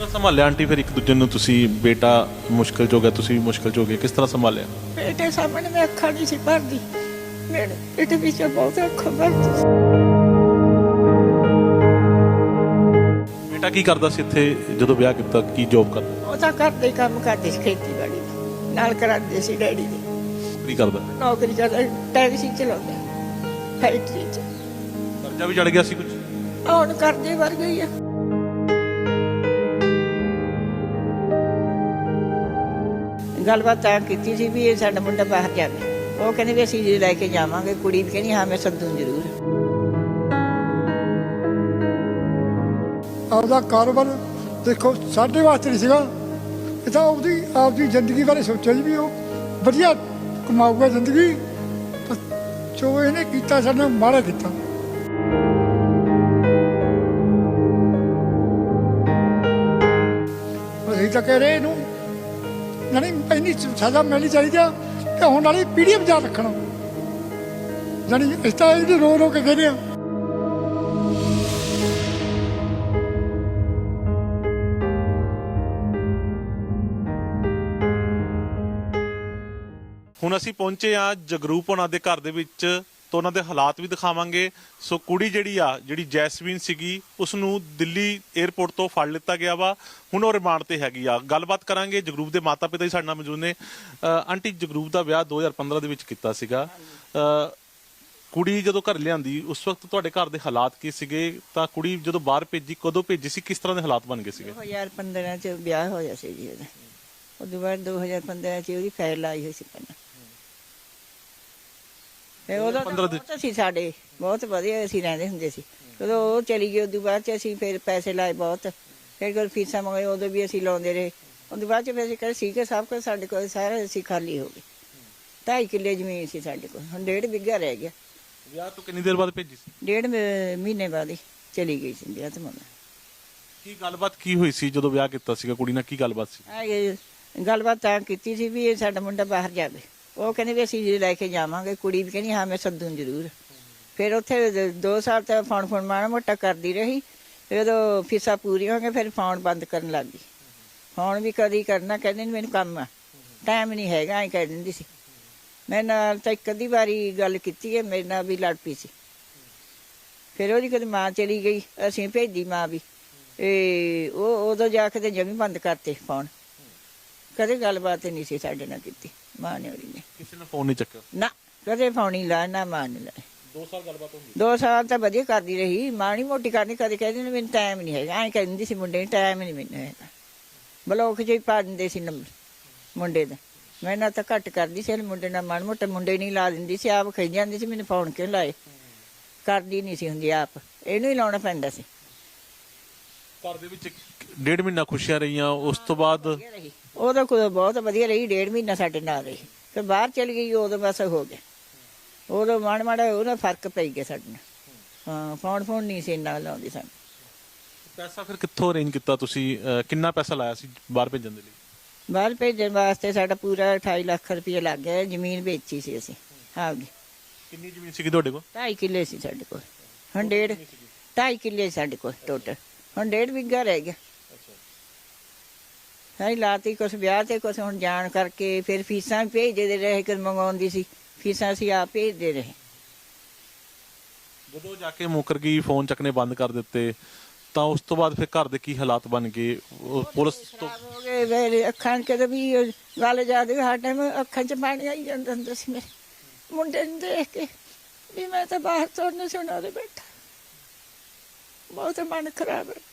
ਤਰ੍ਹਾਂ ਸੰਭਾਲਿਆ ਆਂਟੀ ਫਿਰ ਇੱਕ ਦੂਜੇ ਨੂੰ ਤੁਸੀਂ ਬੇਟਾ ਮੁਸ਼ਕਲ ਚ ਹੋ ਗਿਆ ਤੁਸੀਂ ਵੀ ਮੁਸ਼ਕਲ ਚ ਹੋ ਗਏ ਕਿਸ ਤਰ੍ਹਾਂ ਸੰਭਾਲਿਆ? ਬੇਟੇ ਸਾਹਮਣੇ ਮੈਂ ਅੱਖਾਂ ਨਹੀਂ ਸੀ ਭਰਦੀ ਮੇਰੇ ਇਹਦੇ ਵਿੱਚ ਬਹੁਤ ਅੱਖਾਂ ਭਰਦੀ ਸੀ। ਬੇਟਾ ਕੀ ਕਰਦਾ ਸੀ ਇੱਥੇ ਜਦੋਂ ਵਿਆਹ ਕੀਤਾ ਕੀ ਜੌਬ ਕਰਦਾ? ਉਹ ਤਾਂ ਘਰ ਦੇ ਹੀ ਕੰਮ ਕਰਦੇ ਸੀ ਖੇਤੀਬਾੜੀ ਦਾ ਨਾਲ ਕਰਾਉਂਦੇ ਸੀ ਡੈਡੀ ਦੇ। ਕੀ ਕਰਦਾ? ਨੌਕਰੀ ਕਰਦਾ ਟੈਕਸੀ ਚਲਾਉਂਦਾ ਫੈਕਟਰੀ 'ਚ। ਕਰਜ਼ਾ ਵੀ ਚੜ ਗਿਆ ਸੀ ਕੁਝ ਆਹ ਹੁਣ ਕਰਦੇ ਵਰ ਗਈ ਆ। ਗੱਲਬਾਤ ਤਾਂ ਕੀਤੀ ਸੀ ਵੀ ਇਹ ਸਾਡਾ ਮੁੰਡਾ ਬਾਹਰ ਜਾਵੇ। ਉਹ ਕਹਿੰਦੇ ਵੀ ਅਸੀਂ ਲੈ ਕੇ ਜਾਵਾਂਗੇ, ਕੁੜੀ ਵੀ ਕਹਿੰਦੀ, ਹਾਂ, ਮੈਂ ਸੱਦੂ ਜ਼ਰੂਰ। ਆਪਦਾ ਕਾਰੋਬਾਰ ਦੇਖੋ, ਸਾਡੇ ਵਾਸਤੇ ਨਹੀਂ ਸੀਗਾ। ਇਹ ਤਾਂ ਉਹਦੀ ਆਪਦੀ ਜ਼ਿੰਦਗੀ ਬਾਰੇ ਸੋਚਿਆ ਜੀ ਵੀ ਉਹ ਵਧੀਆ ਕਮਾਊਗਾ ਜ਼ਿੰਦਗੀ। ਪਰ ਜੋ ਇਹਨੇ ਕੀਤਾ ਸਾਡੇ ਨਾਲ ਮਾੜਾ ਕੀਤਾ। ਅਸੀਂ ਤਾਂ ਕਹਿ ਰਹੇ ਇਹਨੂੰ ਨਹੀਂ ਇੰਨੀ ਸਜ਼ਾ ਮਿਲਣੀ ਚਾਹੀਦੀ ਆ ਕਿ ਹੁਣ ਵਾਲੀ ਪੀੜ੍ਹੀ ਬਚਾ ਰੱਖਣਾ। ਜਾਨੀ ਇਸ ਤਾਂ ਇਹਨੂੰ ਰੋ ਰੋ ਕੇ ਕਹਿੰਦੇ ਆ। ਹੁਣ ਅਸੀਂ ਪਹੁੰਚੇ ਆ ਜਗਰੂਪ ਉਹਨਾਂ ਦੇ ਘਰ ਦੇ ਵਿੱਚ। ਤਾਂ ਉਹਨਾਂ ਦੇ ਹਾਲਾਤ ਵੀ ਦਿਖਾਵਾਂਗੇ। ਸੋ ਕੁੜੀ ਜਿਹੜੀ ਆ, ਜਿਹੜੀ ਜੈਸਮੀਨ ਸੀਗੀ ਉਸ ਨੂੰ ਦਿੱਲੀ 에ਅਰਪੋਰਟ ਤੋਂ ਫੜ ਲਿੱਤਾ ਗਿਆ ਵਾ। ਹੁਣ ਉਹ ਰਿਮਾਂਡ ਤੇ ਹੈਗੀ ਆ। ਗੱਲਬਾਤ ਕਰਾਂਗੇ। ਜਗਰੂਪ ਦੇ ਮਾਤਾ ਪਿਤਾ ਵੀ ਸਾਡੇ ਨਾਲ ਮੌਜੂਦ ਨੇ। ਆਂਟੀ, ਜਗਰੂਪ ਦਾ ਵਿਆਹ 2015 ਦੇ ਵਿੱਚ ਕੀਤਾ ਸੀਗਾ। ਕੁੜੀ ਜਦੋਂ ਘਰ ਲਿਆਂਦੀ, ਉਸ ਵਕਤ ਤੁਹਾਡੇ ਘਰ ਦੇ ਹਾਲਾਤ ਕੀ ਸੀਗੇ? ਤਾਂ ਕੁੜੀ ਜਦੋਂ ਬਾਹਰ ਭੇਜੀ, ਕਦੋਂ ਭੇਜੀ ਸੀ? ਕਿਸ ਤਰ੍ਹਾਂ ਦੇ ਹਾਲਾਤ ਬਣ ਗਏ ਸੀਗੇ? 2015 ਚ ਵਿਆਹ ਹੋਇਆ ਸੀ ਜੀ ਉਹਦਾ। ਉਦੋਂ ਬਾਅਦ 2015 ਚ ਉਹਦੀ ਫਾਈਲ ਆਈ ਹੋਈ ਸੀ ਪਹਿਲਾਂ। ਤੇ ਉਹਦਾ 2015 ਦੇ- ਬਹੁਤ ਸੀ ਸਾਡੇ ਬਹੁਤ ਵਧੀਆ ਅਸੀਂ ਰਹਿੰਦੇ ਹੁੰਦੇ ਸੀ। ਜਦੋਂ ਉਹ ਚਲੀ ਗਈ ਉਦੋਂ ਬਾਅਦ ਚ ਅਸੀਂ ਫਿਰ ਪੈਸੇ ਲਾਏ ਬਹੁਤ। ਫਿਰ ਕੋਲ ਫੀਸਾਂ ਮੰਗੇ ਉਦੋਂ ਵੀ ਅਸੀਂ ਲਾਉਂਦੇ ਰਹੇ। ਉਦੋਂ ਬਾਅਦ ਚ ਫਿਰ ਅਸੀਂ ਕਹਿੰਦੇ ਸੀ ਕਿ ਸਭ ਕੁਝ ਸਾਡੇ ਕੋਲ ਸਾਰਾ ਅਸੀਂ ਖਾਲੀ ਹੋ ਗਏ। ਢਾਈ ਕਿੱਲੇ ਜ਼ਮੀਨ ਸੀ ਸਾਡੇ ਕੋਲ ਹੁਣ ਡੇਢ ਬਿੱਗਾ ਰਹਿ ਗਿਆ। ਵਿਆਹ ਤੋਂ ਕਿੰਨੀ ਦੇਰ ਬਾਅਦ ਭੇਜੀ ਸੀ? ਡੇਢ ਮਹੀ- ਮਹੀਨੇ ਬਾਅਦ ਹੀ ਚਲੀ ਗਈ ਸੀ ਵਿਆਹ ਤੋਂ ਮੰਗਾ ਕੀ ਗੱਲਬਾਤ ਕੀ ਹੋਈ ਸੀ ਜਦੋਂ ਵਿਆਹ ਕੀਤਾ ਸੀਗਾ ਕੁੜੀ ਨਾਲ? ਕੀ ਗੱਲਬਾਤ ਸੀ? ਇਹ ਗੱਲਬਾਤ ਤਾਂ ਕੀਤੀ ਸੀ ਵੀ ਇਹ ਸਾਡਾ ਮੁੰਡਾ ਬਾਹਰ ਜਾਵੇ। ਉਹ ਕਹਿੰਦੇ ਵੀ ਅਸੀਂ ਲੈ ਕੇ ਜਾਵਾਂਗੇ, ਕੁੜੀ ਵੀ ਕਹਿੰਦੀ, ਹਾਂ, ਮੈਂ ਸੱਦੂ ਜ਼ਰੂਰ। ਫਿਰ ਉੱਥੇ 2 ਸਾਲ ਤੱਕ ਫੋਨ ਫੋਨ ਮਾੜਾ ਮੋਟਾ ਕਰਦੀ ਰਹੀ। ਤੇ ਜਦੋਂ ਫੀਸਾਂ ਪੂਰੀਆਂ ਹੋ ਗਈਆਂ ਫਿਰ ਫੋਨ ਬੰਦ ਕਰਨ ਲੱਗ ਗਈ। ਫੋਨ ਵੀ ਕਦੀ ਕਰਨਾ, ਕਹਿੰਦੇ ਨੇ ਮੈਨੂੰ ਕੰਮ ਆ। ਟਾਈਮ ਨਹੀਂ ਹੈਗਾ, ਐਂ ਕਹਿ ਦਿੰਦੀ ਸੀ। ਮੈਂ ਨਾਲ ਤਾਂ ਇੱਕ ਅੱਧੀ ਵਾਰੀ ਗੱਲ ਕੀਤੀ ਹੈ, ਮੇਰੇ ਨਾਲ ਵੀ ਲੜ ਪਈ ਸੀ। ਫਿਰ ਉਹਦੀ ਕਦੇ ਮਾਂ ਚਲੀ ਗਈ, ਅਸੀਂ ਭੇਜੀ ਮਾਂ ਵੀ। ਇਹ ਉਹ ਉਦੋਂ ਜਾ ਕੇ ਤੇ ਜਮੀ ਬੰਦ ਕਰਤੇ ਫੋਨ। ਕਦੇ ਗੱਲਬਾਤ ਨਹੀਂ ਸੀ ਸਾਡੇ ਨਾਲ ਕੀਤੀ। ਮਾਂ ਨੇ ਉਹਦੀ ਨੇ। ਕਿਸੇ ਨੇ ਫੋਨ ਨਹੀਂ ਚੱਕਿਆ? ਨਾ ਕਦੇ ਫੋਨ ਹੀ ਲਾ ਨਾ ਮਾਂ ਨੇ। ਲਾਇਆ 2 ਸਾਲ ਗੱਲਬਾਤ ਹੋ ਗਈ ਦੋ ਸਾਲ ਤਾਂ ਵਧੀਆ ਕਰਦੀ ਰਹੀ। ਮਾਂ ਨਹੀਂ ਮੋਟੀ ਕਰਨੀ ਕਦੇ ਕਹਿੰਦੀ ਨੇ ਮੈਨੂੰ ਟਾਈਮ ਨਹੀਂ ਹੈਗਾ। ਐਂ ਕਹਿੰਦੀ ਸੀ ਮੁੰਡੇ ਨੂੰ ਟਾਈਮ ਨਹੀਂ ਮੈਨੂੰ ਹੈਗਾ। ਬਲੋਕ ਜਿਹੀ ਪਾ ਦਿੰਦੇ ਸੀ ਨੰਬਰ ਮੁੰਡੇ ਦਾ। ਮੈਂ ਨਾ ਤਾਂ ਘੱਟ ਕਰਦੀ ਸੀ ਹਲੇ ਮੁੰਡੇ ਨਾਲ ਮਾਣ ਮੋਟੇ ਮੁੰਡੇ ਨਹੀਂ ਲਾ ਦਿੰਦੀ ਸੀ। ਆਪ ਖਈ ਜਾਂਦੀ ਸੀ ਮੈਨੂੰ ਫੋਨ ਕਿਉਂ ਲਾਏ? ਕਰਦੀ ਨਹੀਂ ਸੀ ਹੁੰਦੀ ਆਪ। ਇਹਨੂੰ ਹੀ ਲਾਉਣਾ ਪੈਂਦਾ ਸੀ। ਘਰ ਦੇ ਵਿੱਚ ਡੇਢ ਮਹੀਨਾ ਖੁਸ਼ੀਆਂ ਰਹੀਆਂ ਉਸ ਤੋਂ ਬਾਅਦ ਵਧੀਆ ਰਹੀ। ਉਦੋਂ ਕੋਈ ਬਹੁਤ ਵਧੀਆ ਰਹੀ ਡੇਢ ਮਹੀਨਾ ਸਾਡੇ ਨਾਲ ਰਹੀ। ਫਿਰ ਬਾਹਰ ਚਲੀ ਗਈ ਉਦੋਂ ਬਸ ਹੋ ਗਿਆ। ਉਦੋਂ ਮਾੜਾ ਮਾੜਾ ਉਹਦਾ ਫ਼ਰਕ ਪੈ ਗਿਆ ਸਾਡੇ ਨਾਲ। ਹਾਂ ਫੋਨ ਫੋਨ ਨਹੀਂ ਸੀ ਇੰਨਾ ਲਾਉਂਦੀ ਸਾਨੂੰ। ਪੈਸਾ ਫਿਰ ਕਿੱਥੋਂ ਅਰੇਂਜ ਕੀਤਾ ਤੁਸੀਂ? ਅਹ, ਕਿੰਨਾ ਪੈਸਾ ਲਾਇਆ ਸੀ ਬਾਹਰ ਭੇਜਣ ਦੇ ਲਈ? ਬਾਹਰ ਭੇਜਣ ਵਾਸਤੇ ਸਾਡਾ ਪੂਰਾ 28 ਲੱਖ ਰੁਪਏ ਲੱਗ ਗਿਆ ਜ਼ਮੀਨ ਵੇਚੀ ਸੀ ਅਸੀਂ। ਆਪਦੀ ਕਿੰਨੀ ਜ਼ਮੀਨ ਸੀਗੀ ਤੁਹਾਡੇ ਕੋਲ? 2.5 ਕਿੱਲੇ ਸੀ ਸਾਡੇ ਕੋਲ। ਹੁਣ ਡੇਢ 2.5 ਕਿੱਲੇ ਸਾਡੇ ਕੋਲ ਟੋਟਲ ਹੁਣ ਡੇਢ ਵਿਗਾ ਰਹਿ ਗਿਆ। ਸਾਈ ਲਾਤੀ ਕੁਛ ਵਿਆਹ ਤੇ ਕੁਛ ਹੁਣ ਜਾਣ ਕਰਕੇ ਫਿਰ ਫੀਸਾਂ ਵੀ ਭੇਜਦੇ ਰਹੇ ਕਿ ਮੰਗਾਉਂਦੀ ਸੀ। ਫੀਸਾਂ ਅਸੀਂ ਆਪ ਭੇਜਦੇ ਰਹੇ। ਜਦੋਂ ਜਾ ਕੇ ਮੁੱਕਰ ਗਈ ਫੋਨ ਚੱਕਨੇ ਬੰਦ ਕਰ ਦਿੱਤੇ ਤਾਂ ਉਸ ਤੋਂ ਬਾਅਦ ਫਿਰ ਘਰ ਦੇ ਕੀ ਹਾਲਾਤ ਬਣ ਗਏ? ਉਹ ਪੁਲਿਸ ਤੋਂ ਹੋ ਗਏ ਮੇਰੇ ਅੱਖਾਂ 'ਚ ਕਦੇ ਵੀ ਗੱਲ ਯਾਦ ਹਰ ਟਾਈਮ ਅੱਖਾਂ 'ਚ ਪਾਣੀ ਆਈ ਜਾਂਦਾ ਹੁੰਦਾ ਸੀ ਮੇਰੇ। ਮੁੰਡੇ ਨੂੰ ਦੇਖ ਕੇ ਵੀ ਮੈਂ ਤਾਂ ਬਾਹਰ ਤੋਂ ਨਹੀਂ ਸੁਣਾ ਦੇ ਬੈਠਾ। ਬਹੁਤ ਮਨ ਖਰਾਬ ਹੈ।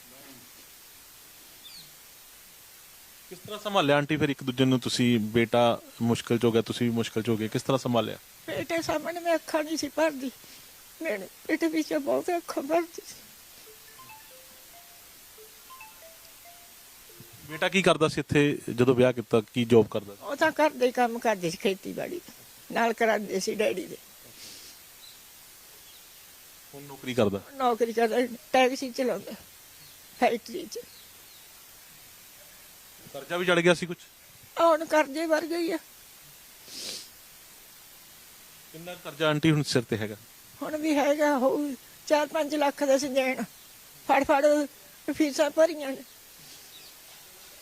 ਕਿਸ ਤਰ੍ਹਾਂ ਸੰਭਾਲਿਆ ਆਂਟੀ ਫਿਰ ਇੱਕ ਦੂਜੇ ਨੂੰ ਤੁਸੀਂ ਬੇਟਾ ਮੁਸ਼ਕਲ ਚ ਹੋ ਗਿਆ ਤੁਸੀਂ ਵੀ ਮੁਸ਼ਕਲ ਚ ਹੋ ਗਏ ਕਿਸ ਤਰ੍ਹਾਂ ਸੰਭਾਲਿਆ? ਬੇਟੇ ਸਾਹਮਣੇ ਮੈਂ ਅੱਖਾਂ ਨਹੀਂ ਸੀ ਭਰਦੀ। ਮੇਰੇ ਇਹਦੇ ਵਿੱਚ ਬਹੁਤ ਅੱਖਾਂ ਭਰਦੀ ਸੀ। ਬੇਟਾ ਕੀ ਕਰਦਾ ਸੀ ਇੱਥੇ ਜਦੋਂ ਵਿਆਹ ਕੀਤਾ ਕੀ ਜੌਬ ਕਰਦਾ ਸੀ? ਉਹ ਤਾਂ ਘਰ ਦੇ ਹੀ ਕੰਮ ਕਰਦੇ ਸੀ ਖੇਤੀਬਾੜੀ ਦਾ। ਨਾਲ ਕਰਾਉਂਦੇ ਸੀ ਡੈਡੀ ਦੇ। ਹੁਣ ਨੌਕਰੀ ਕਰਦਾ? ਨੌਕਰੀ ਕਰਦਾ ਟੈਕਸੀ ਚਲਾਉਂਦਾ ਫੈਕਟਰੀ 'ਚ। ਕਰਜ਼ਾ ਵੀ ਚੜ ਗਿਆ ਸੀ ਕੁਝ ਹੁਣ ਕਰਜ਼ੇ ਵਰ ਗਈ ਆ। ਕਿੰਨਾ ਕਰਜ਼ਾ ਆਂਟੀ ਹੁਣ ਸਿਰ ਤੇ ਹੈਗਾ? ਹੁਣ ਵੀ ਹੈਗਾ ਹੋਊ 4-5 ਲੱਖ ਦਾ ਸੀ ਦੇਣ। ਫੜ ਫੜ ਫੀਸਾਂ ਭਰੀਆਂ ਨੇ।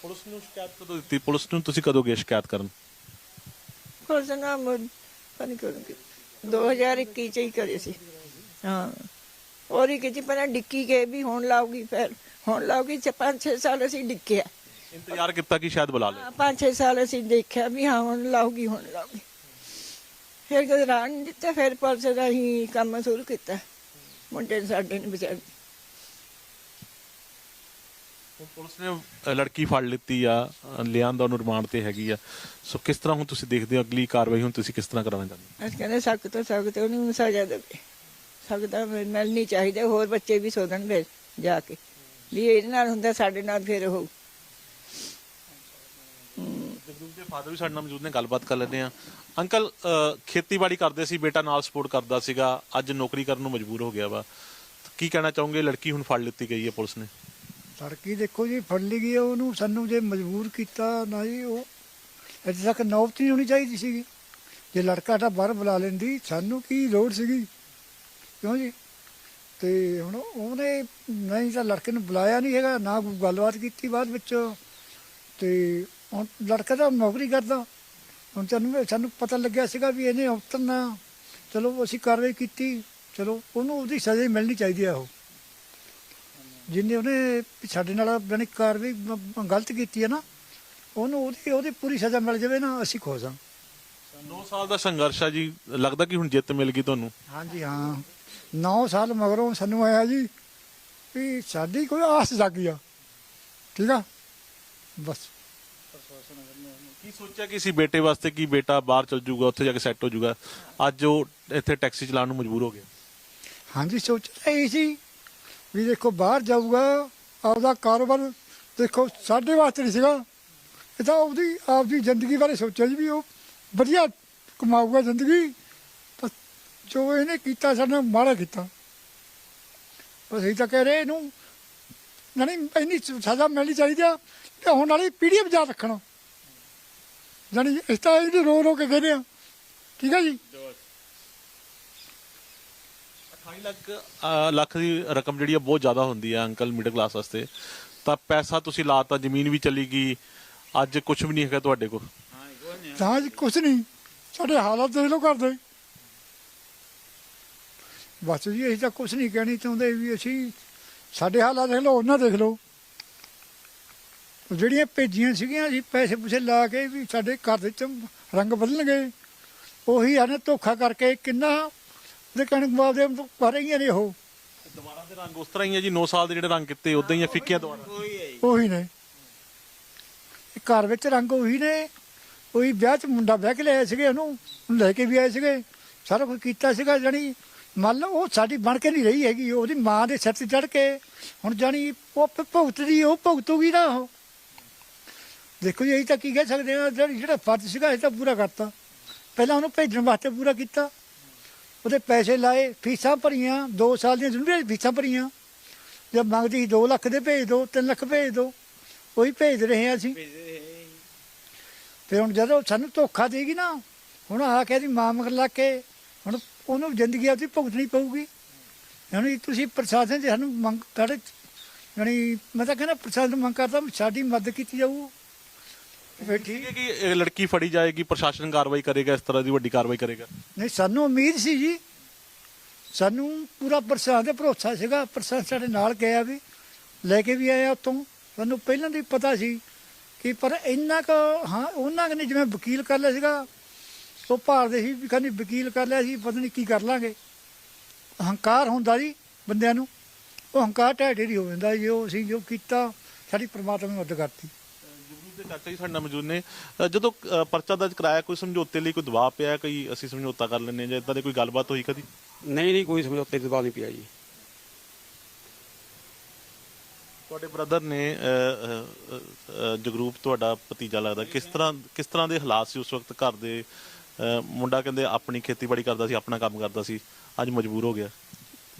ਪੁਲਿਸ ਨੂੰ ਸ਼ਿਕਾਇਤ ਕਦੋਂ ਦਿੱਤੀ? ਪੁਲਿਸ ਨੂੰ ਤੁਸੀਂ ਕਦੋਂ ਗਏ ਸ਼ਿਕਾਇਤ ਕਰਨ? ਉਸ ਨਾਮ ਪਨ ਕਰੂੰਗੀ 2021 ਚ ਹੀ ਕਰੇ ਸੀ। ਹਾਂ। ਔਰ ਇਹ ਕਿਤੇ ਪਹਿਲਾਂ ਡਿੱਕੀ ਗਏ ਵੀ ਹੁਣ ਲਾਉਗੀ ਫਿਰ ਹੁਣ ਲਾਉਗੀ ਚ 5-6 ਸਾਲ ਅਸੀਂ ਡਿੱਕਿਆ। ਇੰਤਜ਼ਾਰ ਕੀਤਾ ਕਿ ਸ਼ਾਇਦ ਬੁਲਾ ਲੇ 5-6 ਸਾਲ ਅਸੀਂ ਦੇਖਿਆ ਵੀ ਹਾਂ ਹੁਣ ਲਾਉਗੀ ਹੁਣ ਲਾਉਗੀ ਫਿਰ ਕਦੇ ਰਾਣ ਦਿੱਤਾ ਫਿਰ ਪੁਲਿਸ ਦਾ ਹੀ ਕੰਮ ਸ਼ੁਰੂ ਕੀਤਾ। ਮੁੰਡੇ ਨੇ ਸਾਡੇ ਨੇ ਵਿਚਾਰੇ ਹੁਣ ਪੁਲਿਸ ਨੇ ਅ, ਲੜਕੀ ਫੜ ਲਿੱਤੀ ਆ ਅ, ਲਿਆਂਦਾ ਉਹਨੂੰ ਰਿਮਾਂਡ ਤੇ ਹੈਗੀ ਆ। ਸੋ ਕਿਸ ਤਰ੍ਹਾਂ ਹੁਣ ਤੁਸੀਂ ਦੇਖਦੇ ਹੋ ਅਗਲੀ ਕਾਰਵਾਈ ਹੁਣ ਤੁਸੀਂ ਕਿਸ ਤਰ੍ਹਾਂ ਕਰਾਉਣਾ ਚਾਹੁੰਦੇ ਹੋ? ਅਸੀਂ ਕਹਿੰਦੇ ਸਖਤ ਤੋਂ ਸਖਤ ਉਹਨੂੰ ਸਜ਼ਾ ਦੇਵੇ। ਸਖਤ ਮਿਲਣੀ ਚਾਹੀਦੀ ਹੈ। ਹੋਰ ਬੱਚੇ ਵੀ ਸੋਧਣ ਫਿਰ ਜਾ ਕੇ। ਵੀ ਇਹਦੇ ਨਾਲ ਹੁੰਦਾ ਸਾਡੇ ਨਾਲ ਫਿਰ ਉਹ ਜਗਰੂਪ ਦੇ ਫਾਦਰ ਵੀ ਸਾਡੇ ਨਾਲ ਮੌਜੂਦ ਨੇ, ਗੱਲਬਾਤ ਕਰ ਲੈਂਦੇ ਆ ਅੰਕਲ ਖੇਤੀਬਾੜੀ ਕਰਦੇ ਸੀ, ਬੇਟਾ ਨਾਲ ਸਪੋਰਟ ਕਰਦਾ ਸੀਗਾ, ਅੱਜ ਨੌਕਰੀ ਕਰਨ ਨੂੰ ਮਜਬੂਰ ਹੋ ਗਿਆ ਵਾ। ਕੀ ਕਹਿਣਾ ਚਾਹੋਗੇ, ਲੜਕੀ ਹੁਣ ਫੜ ਲਿੱਤੀ ਗਈ ਹੈ ਪੁਲਿਸ ਨੇ? ਲੜਕੀ ਦੇਖੋ ਜੀ, ਫੜ ਲਈ ਗਈ ਉਹਨੂੰ ਸਾਨੂੰ ਜੇ ਮਜਬੂਰ ਕੀਤਾ ਨਾ ਜੀ, ਉਹ ਅਜੇ ਤੱਕ ਨੌਬਤ ਨਹੀਂ ਹੋਣੀ ਚਾਹੀਦੀ ਸੀਗੀ। ਜੇ ਲੜਕਾ ਤਾਂ ਬਾਹਰ ਬੁਲਾ ਲੈਂਦੀ, ਸਾਨੂੰ ਕੀ ਲੋੜ ਸੀਗੀ? ਕਿਉਂ ਜੀ? ਤੇ ਹੁਣ ਉਹਨੇ ਨਹੀਂ ਤਾਂ ਲੜਕੇ ਨੂੰ ਬੁਲਾਇਆ ਨਹੀਂ ਹੈਗਾ, ਨਾ ਕੋਈ ਗੱਲਬਾਤ ਕੀਤੀ ਬਾਅਦ ਵਿੱਚ। ਤੇ ਹੁਣ ਲੜਕਾ ਤਾਂ ਨੌਕਰੀ ਕਰਦਾ। ਹੁਣ ਸਾਨੂੰ ਸਾਨੂੰ ਪਤਾ ਲੱਗਿਆ ਸੀਗਾ ਵੀ ਇਹਨੇ ਉਤਰਨਾ ਚਲੋ ਅਸੀਂ ਕਾਰਵਾਈ ਕੀਤੀ। ਚਲੋ ਉਹਨੂੰ ਉਹਦੀ ਸਜ਼ਾ ਮਿਲਣੀ ਚਾਹੀਦੀ ਹੈ ਉਹ। ਜਿੰਨੇ ਉਹਨੇ ਸਾਡੇ ਨਾਲ ਜਾਣੀ ਕਾਰਵਾਈ ਗਲਤ ਕੀਤੀ ਹੈ ਨਾ ਉਹਨੂੰ ਉਹਦੀ ਉਹਦੀ ਪੂਰੀ ਸਜ਼ਾ ਮਿਲ ਜਾਵੇ ਨਾ ਅਸੀਂ ਖੁਸ਼ ਹਾਂ। 9 ਸਾਲ ਦਾ ਸੰਘਰਸ਼ ਆ ਜੀ। ਲੱਗਦਾ ਕਿ ਹੁਣ ਜਿੱਤ ਮਿਲ ਗਈ ਤੁਹਾਨੂੰ? ਹਾਂਜੀ ਹਾਂ। 9 ਸਾਲ ਮਗਰੋਂ ਸਾਨੂੰ ਆਇਆ ਜੀ ਵੀ ਸਾਡੀ ਕੋਈ ਆਸ ਜਾਗੀ ਆ। ਠੀਕ ਆ? ਬਸ। ਕੀ ਸੋਚਿਆ ਕਿ ਸੀ ਬੇਟੇ ਵਾਸਤੇ ਕਿ ਬੇਟਾ ਬਾਹਰ ਚਲ ਜਾਊਗਾ, ਉੱਥੇ ਜਾ ਕੇ ਸੈੱਟ ਹੋ ਜਾਊਗਾ? ਅੱਜ ਉਹ ਇੱਥੇ ਟੈਕਸੀ ਚਲਾਉਣ ਨੂੰ ਮਜਬੂਰ ਹੋ ਗਿਆ। ਹਾਂਜੀ, ਸੋਚਿਆ ਇਹ ਸੀ ਵੀ ਦੇਖੋ ਬਾਹਰ ਜਾਊਗਾ, ਆਪਦਾ ਕਾਰੋਬਾਰ ਦੇਖੋ ਸਾਡੇ ਵਾਸਤੇ ਨਹੀਂ ਸੀਗਾ। ਇਹ ਤਾਂ ਉਹਦੀ ਆਪਦੀ ਜ਼ਿੰਦਗੀ ਬਾਰੇ ਸੋਚਿਆ ਜੀ ਵੀ ਉਹ ਵਧੀਆ ਕਮਾਊਗਾ ਜ਼ਿੰਦਗੀ। ਪਰ ਜੋ ਇਹਨੇ ਕੀਤਾ, ਸਾਡੇ ਮਾੜਾ ਕੀਤਾ। ਬਸ ਅਸੀਂ ਤਾਂ ਕਹਿ ਰਹੇ ਇਹਨੂੰ ਨਹੀਂ ਇੰਨੀ ਸਜ਼ਾ ਮਿਲਣੀ ਚਾਹੀਦੀ ਆ ਤੇ ਹੁਣ ਵਾਲੀ ਪੀੜ੍ਹੀ ਬਚਾ ਰੱਖਣਾ। ਜਾਣੀ ਇਸ ਤਾਂ ਇਹਨੂੰ ਰੋ ਰੋ ਕੇ ਕਹਿੰਦੇ ਆ। ਠੀਕ ਹੈ ਜੀ? 28 ਲੱਖ ਅ, ਲੱਖ ਦੀ ਰਕਮ ਜਿਹੜੀ ਆ ਬਹੁਤ ਜ਼ਿਆਦਾ ਹੁੰਦੀ ਆ ਅੰਕਲ ਮਿਡਲ ਕਲਾਸ ਵਾਸਤੇ। ਤਾਂ ਪੈਸਾ ਤੁਸੀਂ ਲਾਤਾ ਜ਼ਮੀਨ ਵੀ ਚਲੀ ਗਈ। ਅੱਜ ਕੁਝ ਵੀ ਨਹੀਂ ਹੈਗਾ ਤੁਹਾਡੇ ਕੋਲ। ਤਾਂ ਜੀ ਕੁਛ ਨਹੀਂ। ਸਾਡੇ ਹਾਲਾਤ ਦੇਖ ਲਓ ਕਰਦੇ ਬਸ ਜੀ ਅਸੀਂ ਤਾਂ ਕੁਛ ਨਹੀਂ ਕਹਿਣੀ ਚਾਹੁੰਦੇ ਵੀ ਅਸੀਂ ਸਾਡੇ ਹਾਲਾਤ ਦੇਖ ਲਓ ਉਹਨਾਂ ਦੇਖ ਲਓ। ਜਿਹੜੀਆਂ ਭੇਜੀਆਂ ਸੀਗੀਆਂ ਅਸੀਂ ਪੈਸੇ ਪੂਸੇ ਲਾ ਕੇ ਵੀ ਸਾਡੇ ਘਰ ਦੇ ਚ ਰੰਗ ਬਦਲਣਗੇ। ਉਹੀ ਆਨੇ ਧੋਖਾ ਕਰਕੇ ਕਿੰਨਾ ਦੇ ਕਣਕ ਮਾਪਦੇ ਕਰ ਰਹੀਆਂ ਨੇ ਉਹ। ਦੁਬਾਰਾ ਦੇ ਰੰਗ ਉਸ ਤਰ੍ਹਾਂ ਹੀ ਆ ਜੀ 9 ਸਾਲ ਦੇ ਜਿਹੜੇ ਰੰਗ ਕੀਤੇ ਉਦਾਂ ਹੀ ਆ ਫਿੱਕੀਆਂ ਦੁਬਾਰਾ। ਉਹੀ ਨੇ। ਘਰ ਵਿੱਚ ਰੰਗ ਉਹੀ ਨੇ। ਉਹੀ ਵਿਆਹ 'ਚ ਮੁੰਡਾ ਵਿਆਹ ਕੇ ਲਿਆਏ ਸੀਗੇ ਉਹਨੂੰ ਉਹਨੂੰ ਲੈ ਕੇ ਵੀ ਆਏ ਸੀਗੇ। ਸਾਰਾ ਕੁਝ ਕੀਤਾ ਸੀਗਾ ਜਾਣੀ ਮੰਨ ਲਓ ਉਹ ਸਾਡੀ ਬਣ ਕੇ ਨਹੀਂ ਰਹੀ ਹੈਗੀ ਉਹਦੀ ਮਾਂ ਦੇ ਸਿਰ ਤੇ ਚੜ ਕੇ ਹੁਣ ਜਾਣੀ ਉਹ ਭ- ਭੁਗਤਦੀ ਉਹ ਭੁਗਤੂਗੀ ਨਾ ਉਹ। ਦੇਖੋ ਜੀ ਅਸੀਂ ਤਾਂ ਕੀ ਕਹਿ ਸਕਦੇ ਹਾਂ ਜਿਹੜੀ ਜਿਹੜਾ ਫਰਜ਼ ਸੀਗਾ ਇਹ ਤਾਂ ਪੂਰਾ ਕਰਤਾ। ਪਹਿਲਾਂ ਉਹਨੂੰ ਭੇਜਣ ਵਾਸਤੇ ਪੂਰਾ ਕੀਤਾ। ਉਹਦੇ ਪੈਸੇ ਲਾਏ ਫੀਸਾਂ ਭਰੀਆਂ 2 ਸਾਲ ਦੀਆਂ ਜ਼ਰੂਰੀ ਫੀਸਾਂ ਭਰੀਆਂ। ਜਦ ਮੰਗਦੀ ਸੀ 2 ਲੱਖ ਦੇ ਭੇਜ ਦਿਓ 3 ਲੱਖ ਭੇਜ ਦਿਓ ਉਹੀ ਭੇਜ ਰਹੇ ਹਾਂ ਅਸੀਂ। ਫਿਰ ਹੁਣ ਜਦੋਂ ਸਾਨੂੰ ਧੋਖਾ ਦੇਗੀ ਨਾ ਹੁਣ ਆ ਕੇ ਦੀ ਮਾਂ ਮਗਰ ਲੱਗ ਕੇ ਹੁਣ ਉਹਨੂੰ ਜ਼ਿੰਦਗੀ ਆਪਦੀ ਭੁਗਤਣੀ ਪਊਗੀ। ਹੁਣ ਤੁਸੀਂ ਪ੍ਰਸ਼ਾਸਨ ਦੇ ਸਾਨੂੰ ਮੰਗ ਕਰ ਯਾਨੀ ਮੈਂ ਤਾਂ ਕਹਿੰਦਾ ਪ੍ਰਸ਼ਾਸਨ ਨੂੰ ਮੰਗ ਕਰਦਾ ਸਾਡੀ ਮਦਦ ਕੀਤੀ ਜਾਊ। ਫਿਰ ਠੀਕ ਠੀਕ ਹੈ ਕਿ ਇਹ ਲੜਕੀ ਫੜੀ ਜਾਏਗੀ ਪ੍ਰਸ਼ਾਸਨ ਕਾਰਵਾਈ ਕਰੇਗਾ ਇਸ ਤਰ੍ਹਾਂ ਦੀ ਵੱਡੀ ਕਾਰਵਾਈ ਕਰੇਗਾ? ਨਹੀਂ ਸਾਨੂੰ ਉਮੀਦ ਸੀ ਜੀ। ਸਾਨੂੰ ਪੂਰਾ ਪ੍ਰਸ਼ਾਸਨ ਤੇ ਭਰੋਸਾ ਸੀਗਾ ਪ੍ਰਸ਼ਾਸਨ ਸਾਡੇ ਨਾਲ ਗਿਆ ਵੀ ਲੈ ਕੇ ਵੀ ਆਇਆ ਉਤੋਂ ਸਾਨੂੰ ਪਹਿਲਾਂ ਤੋਂ ਹੀ ਪਤਾ ਸੀ ਕਿ ਪਰ ਇੰਨਾ ਕੁ ਹਾਂ ਉਹਨਾਂ ਨੇ ਜਿਵੇਂ ਵਕੀਲ ਕਰ ਲਿਆ ਸੀਗਾ ਉਹ ਭਾਲਦੇ ਸੀ ਵੀ ਕਹਿੰਦੇ ਵਕੀਲ ਕਰ ਲਿਆ ਸੀ ਪਤਾ ਨਹੀਂ ਕੀ ਕਰ ਲਾਂਗੇ। ਹੰਕਾਰ ਹੁੰਦਾ ਜੀ ਬੰਦਿਆਂ ਨੂੰ। ਉਹ ਹੰਕਾਰ ਢਾਡੇ ਦੀ ਹੋ ਜਾਂਦਾ ਜੀ ਉਹ ਅਸੀਂ ਜੋ ਕੀਤਾ ਸਾਡੀ ਪ੍ਰਮਾਤਮਾ ਨੇ ਮਦਦ ਕਰਤੀ। ਜਗਰੂਪ ਦੇ ਚਾਚਾ ਜੀ ਸਾਡੇ ਨਾਲ ਮੌਜੂਦ ਨੇ। ਅ, ਜਦੋਂ ਅ, ਪਰਚਾ ਦਰਜ ਕਰਾਇਆ ਕੋਈ ਸਮਝੌਤੇ ਲਈ ਕੋਈ ਦਬਾਅ ਪਿਆ ਕੋਈ ਅਸੀਂ ਸਮਝੌਤਾ ਕਰ ਲੈਂਦੇ ਹਾਂ ਜਾਂ ਇਦਾਂ ਦੀ ਕੋਈ ਗੱਲਬਾਤ ਹੋਈ ਕਦੀ? ਨਹੀਂ ਨਹੀਂ ਕੋਈ ਸਮਝੌਤੇ ਦੀ ਦਬਾਅ ਨਹੀਂ ਪਿਆ ਜੀ। ਤੁਹਾਡੇ ਬ੍ਰਦਰ ਨੇ ਜਗਰੂਪ ਤੁਹਾਡਾ ਭਤੀਜਾ ਲੱਗਦਾ। ਕਿਸ ਤਰ੍ਹਾਂ ਕਿਸ ਤਰ੍ਹਾਂ ਦੇ ਹਾਲਾਤ ਸੀ ਉਸ ਵਕਤ ਘਰ ਦੇ? ਮੁੰਡਾ ਕਹਿੰਦੇ ਆਪਣੀ ਖੇਤੀਬਾੜੀ ਕਰਦਾ ਸੀ ਆਪਣਾ ਕੰਮ ਕਰਦਾ ਸੀ ਅੱਜ ਮਜਬੂਰ ਹੋ ਗਿਆ।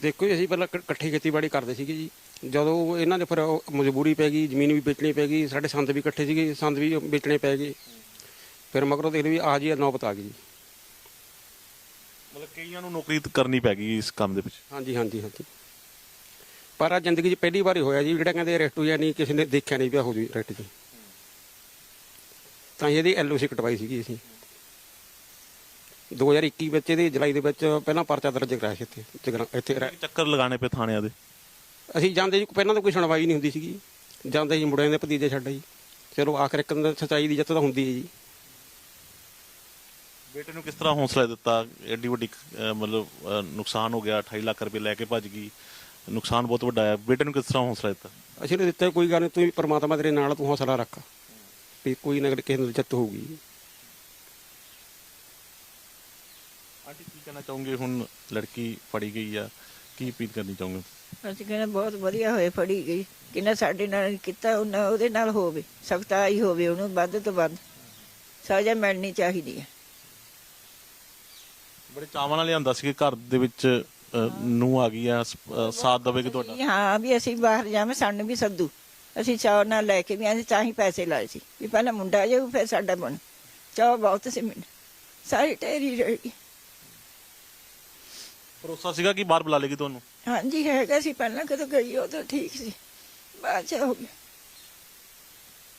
ਦੇਖੋ ਜੀ ਅਸੀਂ ਪਹਿਲਾਂ ਇਕ- ਇਕੱਠੀ ਖੇਤੀਬਾੜੀ ਕਰਦੇ ਸੀਗੇ ਜੀ। ਜਦੋਂ ਇਹਨਾਂ ਦੇ ਫਿਰ ਉਹ ਮਜਬੂਰੀ ਪੈ ਗਈ ਜ਼ਮੀਨ ਵੀ ਵੇਚਣੀ ਪੈ ਗਈ ਸਾਡੇ ਸੰਦ ਵੀ ਇਕੱਠੇ ਸੀਗੇ ਸੰਦ ਵੀ ਵੇਚਣੇ ਪੈ ਗਏ। ਫਿਰ ਮਗਰੋਂ ਦੇਖਦੇ ਵੀ ਆ ਜੀ ਇਹ ਨੌਬਤ ਆ ਗਈ ਜੀ। ਮਤਲਬ ਕਈਆਂ ਨੂੰ ਨੌਕਰੀ ਕਰਨੀ ਪੈ ਗਈ ਇਸ ਕੰਮ ਦੇ ਵਿੱਚ। ਹਾਂਜੀ ਹਾਂਜੀ ਹਾਂਜੀ। ਪਰ ਆ ਜ਼ਿੰਦਗੀ 'ਚ ਪਹਿਲੀ ਵਾਰੀ ਹੋਇਆ ਜੀ ਜਿਹੜਾ ਕਹਿੰਦੇ ਰੈਸਟ ਹੋਇਆ ਨਹੀਂ ਕਿਸੇ ਨੇ ਦੇਖਿਆ ਨਹੀਂ ਪਿਆ ਹੋ ਜੀ ਰੈਸਟ ਜੀ। ਤਾਂ ਇਹਦੀ ਐਲਓਸੀ ਕਟਵਾਈ ਸੀਗੀ ਅਸੀਂ। 2021 ਵਿੱਚ ਇਹਦੇ ਜੁਲਾਈ ਦੇ ਵਿੱਚ ਪਹਿਲਾਂ ਪਰਚਾ ਦਰਜ ਕਰਾਇਆ ਸੀ ਇੱਥੇ ਜਗਰਾ- ਇੱਥੇ ਰਹਿ- ਚੱਕਰ ਲਗਾਣੇ ਪਏ ਥਾਣਿਆਂ ਦੇ? ਅਸੀਂ ਜਾਂਦੇ ਜੀ ਪਹਿਲਾਂ ਤਾਂ ਕੋਈ ਸੁਣਵਾਈ ਨਹੀਂ ਹੁੰਦੀ ਸੀਗੀ। ਜਾਂਦੇ ਜੀ ਮੁੰਡਿਆਂ ਦੇ ਭਤੀਜੇ ਛੱਡ ਜੀ ਚਲੋ ਆਖਰ ਇੱਕ ਦਿਨ ਸੱਚਾਈ ਦੀ ਜਿੱਤ ਤਾਂ ਹੁੰਦੀ ਹੈ ਜੀ। ਬੇਟੇ ਨੂੰ ਕਿਸ ਤਰ੍ਹਾਂ ਹੌਸਲਾ ਦਿੱਤਾ? ਐਡੀ ਵੱਡੀ ਅਹ, ਮਤਲਬ ਅਹ, ਨੁਕਸਾਨ ਹੋ ਗਿਆ 28 ਲੱਖ ਰੁਪਏ ਲੈ ਕੇ ਭੱਜ ਗਈ। ਨੁਕਸਾਨ ਬਹੁਤ ਵੱਡਾ ਹੈ ਬੇਟੇ ਨੂੰ ਕਿਸ ਤਰ੍ਹਾਂ ਹੌਸਲਾ ਦਿੱਤਾ? ਅਸੀਂ ਨੇ ਦਿੱਤਾ ਕੋਈ ਗੱਲ ਨਹੀਂ ਤੂੰ ਪਰਮਾਤਮਾ ਤੇਰੇ ਨਾਲ ਤੂੰ ਹੌਸਲਾ ਰੱਖ। ਵੀ ਕੋਈ ਨਾ ਕਿਸੇ ਨੂੰ ਜਿੱਤ ਹੋਊਗੀ ਆਂਟੀ ਕੀ ਕਹਿਣਾ ਚਾਹੋਗੇ? ਹੁਣ ਲੜਕੀ ਫੜੀ ਗਈ ਆ। ਕੀ ਅਪੀਲ ਕਰਨੀ ਚਾਹੋਗੇ? ਅਸੀਂ ਕਹਿੰਦੇ ਬਹੁਤ ਵਧੀਆ ਹੋਏ ਫੜੀ ਗਈ। ਕਿੰਨਾ ਸਾਡੇ ਨਾਲ ਕੀਤਾ ਉਹਨਾਂ ਉਹਦੇ ਨਾਲ ਹੋਵੇ। ਸਖਤਾਈ ਹੋਵੇ ਉਹਨੂੰ ਵੱਧ ਤੋਂ ਵੱਧ। ਸਜ਼ਾ ਮਿਲਣੀ ਚਾਹੀਦੀ ਹੈ ਬੜੇ ਚਾਵਾਂ ਨਾਲ ਲਿਆਂਦਾ ਸੀ ਕਿ ਘਰ ਦੇ ਵਿੱਚ ਨੂੰ ਆ ਗਈ ਆ। ਸ- ਅਹ, ਸਾਥ ਦੇਵੇਗੀ ਤੁਹਾਡਾ? ਹਾਂ ਵੀ ਅਸੀਂ ਬਾਹਰ ਜਾਵੇਂ ਸਾਨੂੰ ਵੀ ਸੱਦੂ। ਅਸੀਂ ਚਾਹ ਨਾਲ ਲੈ ਕੇ ਵੀ ਅਸੀਂ ਤਾਂ ਹੀ ਪੈਸੇ ਲਾਏ ਸੀ। ਵੀ ਪਹਿਲਾਂ ਮੁੰਡਾ ਜਾਊ ਫਿਰ ਸਾਡਾ ਬਣ। ਚਾਹ ਬਹੁਤ ਸੀ ਮੈਨੂੰ। ਸਾਰੀ ਢੇਰੀ ਰਹਿ। ਭਰੋਸਾ ਸੀਗਾ ਕਿ ਬਾਹਰ ਬੁਲਾ ਲੇਗੀ ਤੁਹਾਨੂੰ? ਹਾਂਜੀ ਹੈਗਾ ਸੀ। ਪਹਿਲਾਂ ਕਦੋਂ ਗਈ ਉਹ ਤਾਂ ਠੀਕ ਸੀ। ਬਾਅਦ ਚ ਹੋ ਗਿਆ।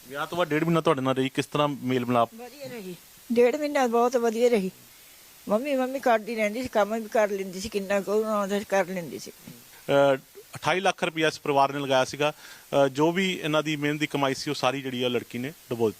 ਵਿਆਹ ਤੋਂ ਬਾਅਦ ਡੇਢ ਮਹੀਨਾ ਤੁਹਾਡੇ ਨਾਲ ਰਹੀ। ਕਿਸ ਤਰ੍ਹਾਂ ਮੇਲ ਮਿਲਾਪ? ਵਧੀਆ ਰਹੀ। ਡੇਢ ਮਹੀਨਾ ਬਹੁਤ ਵਧੀਆ ਰਹੀ। ਮੰਮੀ ਮੰਮੀ ਕਰਦੀ ਰਹਿੰਦੀ ਸੀ। ਕੰਮ ਵੀ ਕਰ ਲੈਂਦੀ ਸੀ। ਕਿੰਨਾ ਕੁ ਆਉਂਦਾ ਸੀ ਕਰ ਲੈਂਦੀ ਸੀ। ਅਹ 28 ਲੱਖ ਰੁਪਇਆ ਇਸ ਪਰਿਵਾਰ ਨੇ ਲਗਾਇਆ ਸੀਗਾ। ਅਹ ਜੋ ਵੀ ਇਹਨਾਂ ਦੀ ਮਿਹਨਤ ਦੀ ਕਮਾਈ ਸੀ ਉਹ ਸਾਰੀ ਜਿਹੜੀ ਆ ਲੜਕੀ ਨੇ ਡੁਬੋ ਦਿੱਤੀ।